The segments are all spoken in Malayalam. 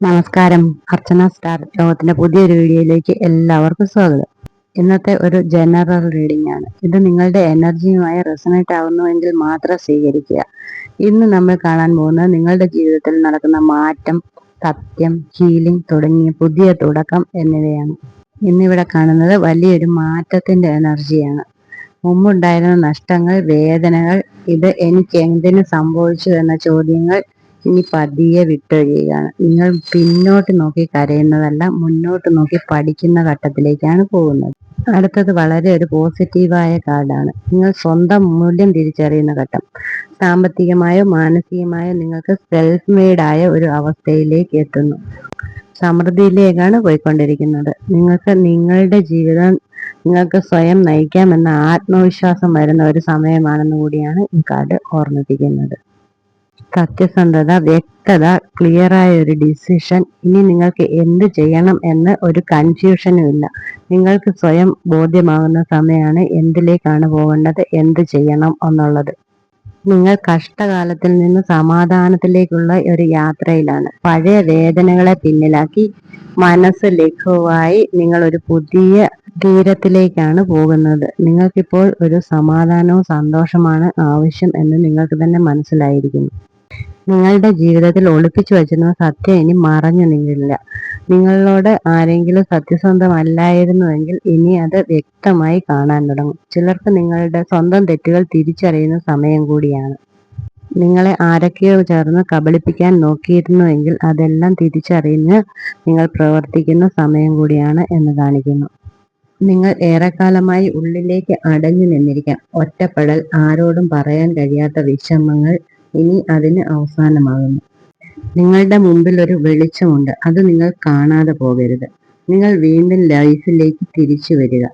നമസ്കാരം. അർച്ചന സ്റ്റാർ ലോകത്തിന്റെ പുതിയൊരു വീഡിയോയിലേക്ക് എല്ലാവർക്കും സ്വാഗതം. ഇന്നത്തെ ഒരു ജനറൽ റീഡിംഗ് ആണ്. ഇത് നിങ്ങളുടെ എനർജിയുമായി റെസണേറ്റ് ആവുന്നുവെങ്കിൽ മാത്രം സ്വീകരിക്കുക. ഇന്ന് നമ്മൾ കാണാൻ പോകുന്നത് നിങ്ങളുടെ ജീവിതത്തിൽ നടക്കുന്ന മാറ്റം സത്യം ഹീലിംഗ് തുടങ്ങിയ പുതിയ തുടക്കം എന്നിവയാണ്. ഇന്നിവിടെ കാണുന്നത് വലിയൊരു മാറ്റത്തിന്റെ എനർജിയാണ്. മുമ്പുണ്ടായിരുന്ന നഷ്ടങ്ങൾ വേദനകൾ ഇത് എനിക്ക് എന്തിനു സംഭവിച്ചു എന്ന ചോദ്യങ്ങൾ ഇനി പതിയെ വിട്ടൊഴിയുകയാണ് നിങ്ങൾ പിന്നോട്ട് നോക്കി കരയുന്നതല്ല മുന്നോട്ട് നോക്കി പഠിക്കുന്ന ഘട്ടത്തിലേക്കാണ് പോകുന്നത്. അടുത്തത് വളരെ ഒരു പോസിറ്റീവായ കാർഡാണ് നിങ്ങൾ സ്വന്തം മൂല്യം തിരിച്ചറിയുന്ന ഘട്ടം. സാമ്പത്തികമായോ മാനസികമായോ നിങ്ങൾക്ക് സെൽഫ് മെയ്ഡ് ആയ ഒരു അവസ്ഥയിലേക്ക് എത്തുന്നു. സമൃദ്ധിയിലേക്കാണ് പോയിക്കൊണ്ടിരിക്കുന്നത്. നിങ്ങൾക്ക് നിങ്ങളുടെ ജീവിതം നിങ്ങൾക്ക് സ്വയം നയിക്കാമെന്ന ആത്മവിശ്വാസം വരുന്ന ഒരു സമയമാണെന്ന് കൂടിയാണ് ഈ കാർഡ് ഓർമ്മിപ്പിക്കുന്നത്. സത്യസന്ധത വ്യക്തത ക്ലിയർ ആയ ഒരു ഡിസിഷൻ. ഇനി നിങ്ങൾക്ക് എന്ത് ചെയ്യണം എന്ന് ഒരു കൺഫ്യൂഷനും ഇല്ല നിങ്ങൾക്ക് സ്വയം ബോധ്യമാകുന്ന സമയമാണ് എന്തിലേക്കാണ് പോകേണ്ടത് എന്ത് ചെയ്യണം എന്നുള്ളത്. നിങ്ങൾ കഷ്ടകാലത്തിൽ നിന്ന് സമാധാനത്തിലേക്കുള്ള ഒരു യാത്രയിലാണ്. പഴയ വേദനകളെ പിന്നിലാക്കി മനസ്സ് ലഘുവായി നിങ്ങൾ ഒരു പുതിയ തീരത്തിലേക്കാണ് പോകുന്നത്. നിങ്ങൾക്കിപ്പോൾ ഒരു സമാധാനവും സന്തോഷമാണ് ആവശ്യം എന്ന് നിങ്ങൾക്ക് തന്നെ മനസ്സിലായിരിക്കുന്നു. നിങ്ങളുടെ ജീവിതത്തിൽ ഒളിപ്പിച്ചു വച്ചിരുന്ന സത്യം ഇനി മറഞ്ഞു നിന്നില്ല. നിങ്ങളോട് ആരെങ്കിലും സത്യസന്ധമല്ലായിരുന്നുവെങ്കിൽ ഇനി അത് വ്യക്തമായി കാണാൻ തുടങ്ങും. ചിലർക്ക് നിങ്ങളുടെ സ്വന്തം തെറ്റുകൾ തിരിച്ചറിയുന്ന സമയം കൂടിയാണ്. നിങ്ങളെ ആരൊക്കെയോ ചേർന്ന് കബളിപ്പിക്കാൻ നോക്കിയിരുന്നുവെങ്കിൽ അതെല്ലാം തിരിച്ചറിഞ്ഞ് നിങ്ങൾ പ്രവർത്തിക്കുന്ന സമയം കൂടിയാണ് എന്ന് കാണിക്കുന്നു. നിങ്ങൾ ഏറെക്കാലമായി ഉള്ളിലേക്ക് അടഞ്ഞു നിന്നിരിക്കാം. ഒറ്റപ്പെടൽ ആരോടും പറയാൻ കഴിയാത്ത വിഷമങ്ങൾ ഇനി അതിന് അവസാനമാകുന്നു. നിങ്ങളുടെ മുമ്പിൽ ഒരു വെളിച്ചമുണ്ട്. അത് നിങ്ങൾ കാണാതെ പോകരുത്. നിങ്ങൾ വീണ്ടും ലൈഫിലേക്ക് തിരിച്ചു വരിക.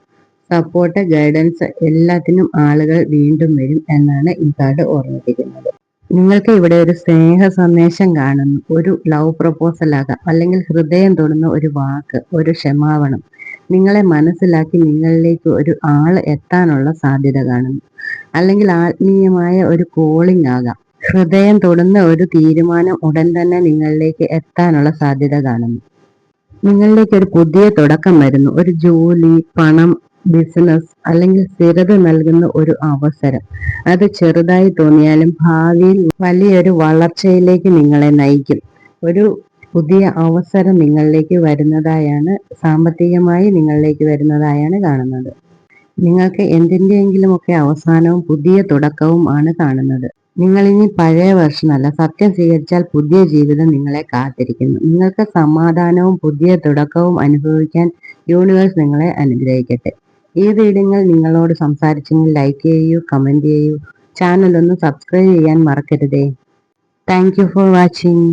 സപ്പോർട്ട് ഗൈഡൻസ് എല്ലാത്തിനും ആളുകൾ വീണ്ടും വരും എന്നാണ് ഈ കാർഡ് ഓർമ്മിപ്പിക്കുന്നത്. നിങ്ങൾക്ക് ഇവിടെ ഒരു സ്നേഹ സന്ദേശം കാണുന്നു. ഒരു ലവ് പ്രപ്പോസൽ ആകാം. അല്ലെങ്കിൽ ഹൃദയം തൊടുന്ന ഒരു വാക്ക് ഒരു ക്ഷമാവണം നിങ്ങളെ മനസ്സിലാക്കി നിങ്ങളിലേക്ക് ഒരു ആൾ എത്താനുള്ള സാധ്യത കാണുന്നു. അല്ലെങ്കിൽ ആത്മീയമായ ഒരു കോളിംഗ് ആകാം. ഹൃദയം തൊടുന്ന ഒരു തീരുമാനം ഉടൻ തന്നെ നിങ്ങളിലേക്ക് എത്താനുള്ള സാധ്യത കാണുന്നു. നിങ്ങളിലേക്ക് ഒരു പുതിയ തുടക്കം വരുന്നു. ഒരു ജോലി പണം ബിസിനസ് അല്ലെങ്കിൽ സ്ഥിരത നൽകുന്ന ഒരു അവസരം. അത് ചെറുതായി തോന്നിയാലും ഭാവിയിൽ വലിയൊരു വളർച്ചയിലേക്ക് നിങ്ങളെ നയിക്കും. ഒരു പുതിയ അവസരം നിങ്ങളിലേക്ക് വരുന്നതായാണ് സാമ്പത്തികമായി നിങ്ങളിലേക്ക് വരുന്നതായാണ് കാണുന്നത്. നിങ്ങൾക്ക് എന്തിന്റെയെങ്കിലുമൊക്കെ അവസാനവും പുതിയ തുടക്കവും ആണ് കാണുന്നത്. നിങ്ങൾ ഇനി പഴയ വർഷമല്ല സത്യം സ്വീകരിച്ചാൽ പുതിയ ജീവിതം നിങ്ങളെ കാത്തിരിക്കുന്നു. നിങ്ങൾക്ക് സമാധാനവും പുതിയ തുടക്കവും അനുഭവിക്കാൻ യൂണിവേഴ്സ് നിങ്ങളെ അനുഗ്രഹിക്കട്ടെ. ഈ റീഡിങ്ങിൽ നിങ്ങളോട് സംസാരിച്ചെങ്കിൽ ലൈക്ക് ചെയ്യൂ കമന്റ് ചെയ്യൂ. ചാനൽ ഒന്ന് സബ്സ്ക്രൈബ് ചെയ്യാൻ മറക്കരുതേ. Thank for watching